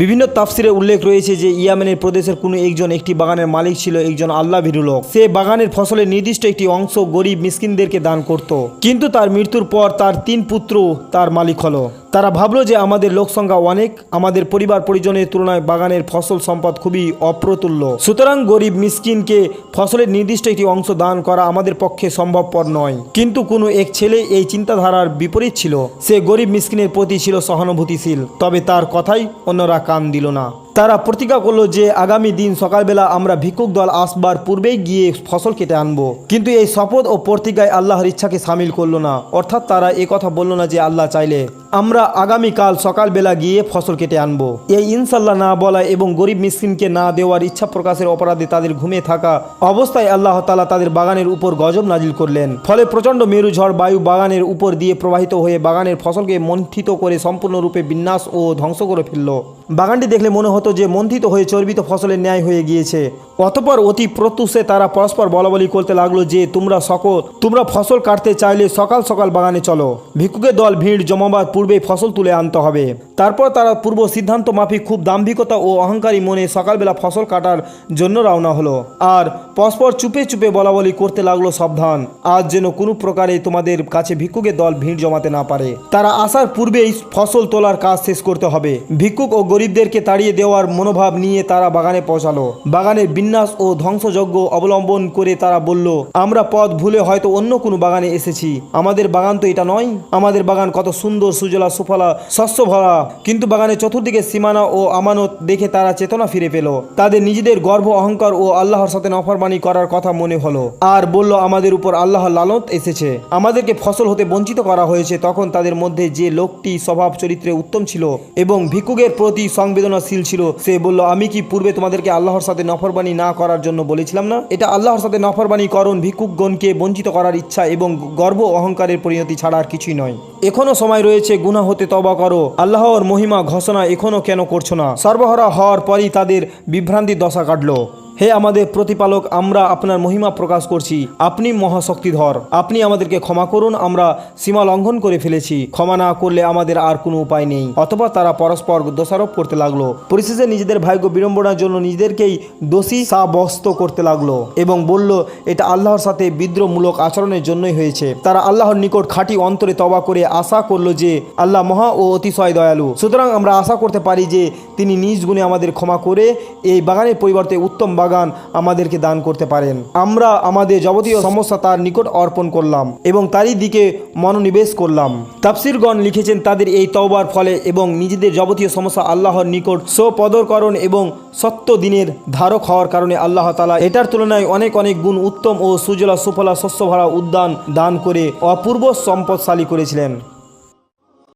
বিভিন্ন তাফসিরে উল্লেখ রয়েছে যে ইয়ামেনের প্রদেশের কোনো একজন একটি বাগানের মালিক ছিল, একজন আল্লাহ ভিরুলক সে বাগানের ফসলের নির্দিষ্ট একটি অংশ গরিব মিসকিনদেরকে দান করত। কিন্তু তার মৃত্যুর পর তার তিন পুত্র তার মালিক হলো। তারা ভাবলো যে আমাদের লোক সংখ্যা অনেক, আমাদের পরিবার পরিজনের তুলনায় বাগানের ফসল সম্পদ খুবই অপ্রতুল্য। সুতরাং গরিব মিসকিনকে ফসলের নির্দিষ্ট একটি অংশ দান করা আমাদের পক্ষে সম্ভবপর নয়। কিন্তু কোনো এক ছেলে এই চিন্তাধারার বিপরীত ছিল। সে গরিব মিসকিনের প্রতি ছিল সহানুভূতিশীল, তবে তার কথাই অন্যরা কান দিল না। তারা প্রতিজ্ঞা করল যে আগামী দিন সকালবেলা আমরা ভিক্ষুক দল আসবার পূর্বেই গিয়ে ফসল কেটে আনব। কিন্তু এই শপথ ও প্রতিজ্ঞায় আল্লাহর ইচ্ছাকে সামিল করল না। অর্থাৎ তারা এ কথা বলল না যে আল্লাহ চাইলে আমরা আগামীকাল সকালবেলা গিয়ে ফসল কেটে আনব। এই ইনশাল্লাহ না বলা এবং গরিব মিসকিনকে না দেওয়ার ইচ্ছা প্রকাশের অপরাধে তাদের ঘুমিয়ে থাকা অবস্থায় আল্লাহ তালা তাদের বাগানের উপর গজব নাজিল করলেন। ফলে প্রচণ্ড মেরু ঝড় বায়ু বাগানের উপর দিয়ে প্রবাহিত হয়ে বাগানের ফসলকে মন্থিত করে সম্পূর্ণরূপে বিন্যাস ও ধ্বংস করে ফেলল। বাগানটি দেখলে মনে হতো যে মন্থিত হয়ে চর্বিত ফসলের ন্যায় হয়ে গিয়েছে। অতপর অতি প্রত্যুষে তারা পরস্পর বলাবলি করতে লাগল যে, তোমরা সকল, তোমরা ফসল কাটতে চাইলে সকাল সকাল বাগানে চলো। ভিক্ষুকের দল ভিড় জমাবার পূর্বেই ফসল তুলে আনতে হবে। তারপর তারা পূর্ব সিদ্ধান্ত মাফিক খুব দাম্ভিকতা ও অহংকারী মনে সকালবেলা ফসল কাটার জন্য রওনা হলো। আর পরস্পর চুপে চুপে বলাবলি করতে লাগল সাবধান। আজ যেন কোনো প্রকারে তোমাদের কাছে ভিক্ষুকের দল ভিড় জমাতে না পারে। তারা আসার পূর্বেই ফসল তোলার কাজ শেষ করতে হবে। ভিক্ষুক ও গরিবদেরকে তাড়িয়ে দেওয়ার মনোভাব নিয়ে তারা বাগানে পৌঁছালো। বাগানের বিন্যাস ও ধ্বংসযজ্ঞ অবলম্বন করে তারা বলল, আমরা পথ ভুলে হয়তো অন্য কোনো বাগানে এসেছি। আমাদের বাগান তো এটা নয়। আমাদের বাগান কত সুন্দর, সুজলা, সুফলা, শস্য ভরা। কিন্তু বাগানের চতুর্দিকে সীমানা ও আমানত দেখে তারা চেতনা ফিরে পেল। তাদের নিজেদের গর্ব, অহংকার ও আল্লাহর সাথে নফরমানি করার কথা মনে হলো। আর বলল, আমাদের উপর আল্লাহর লালত এসেছে। আমাদেরকে ফসল হতে বঞ্চিত করা হয়েছে। তখন তাদের মধ্যে যে লোকটি স্বভাব চরিত্রে উত্তম ছিল এবং ভিক্ষুকের প্রতি সংবেদনশীল ছিল। সে বলল, আমি কি পূর্বে তোমাদেরকে আল্লাহর সাথে নফরবানি না করার জন্য বলেছিলাম না? এটা আল্লাহর সাথে নফরবাণী করণ ভিক্ষুকগণকে বঞ্চিত করার ইচ্ছা এবং গর্ব অহংকারের পরিণতি ছাড়া আর কিছুই নয়। এখনও সময় রয়েছে গুনা হতে তবা করো। আল্লাহর মহিমা ঘোষণা এখনও কেন করছ না? সর্বহারা হওয়ার পরই তাদের বিভ্রান্তির দশা কাটলো। হে আমাদের প্রতিপালক, আমরা আপনার মহিমা প্রকাশ করছি। আপনি মহাশক্তিধর। আপনি আমাদেরকে ক্ষমা করুন, আমরা সীমা লঙ্ঘন করে ফেলেছি। ক্ষমা না করলে আমাদের আর কোনো উপায় নেই। অথবা তারা পরস্পর দোষারোপ করতে লাগল। পরিশেষে নিজেদের ভাগ্য বিড়ম্বনার জন্য নিজেদেরকেই দোষী সাব্যস্ত করতে লাগল এবং বলল, এটা আল্লাহর সাথে বিদ্রোহমূলক আচরণের জন্যই হয়েছে। তারা আল্লাহর নিকট খাঁটি অন্তরে তবা করে আশা করল যে আল্লাহ মহা ও অতিশয় দয়ালু। সুতরাং আমরা আশা করতে পারি যে তিনি নিজ গুণে আমাদের ক্ষমা করে এই বাগানের পরিবর্তে উত্তম বাগান আমাদেরকে দান করতে পারেন। আমরা আমাদের যাবতীয় সমস্যা তার নিকট অর্পণ করলাম এবং তারই দিকে মনোনিবেশ করলাম। তাফসিরগণ লিখেছেন, তাদের এই তওবার ফলে এবং নিজেদের যাবতীয় সমস্যা আল্লাহর নিকট সপদরকরণ এবং সত্য দিনের ধারক হওয়ার কারণে আল্লাহ তালা এটার তুলনায় অনেক অনেক গুণ উত্তম ও সুজলা সুফলা শস্য ভরা উদ্যান দান করে অপূর্ব সম্পদশালী করেছিলেন।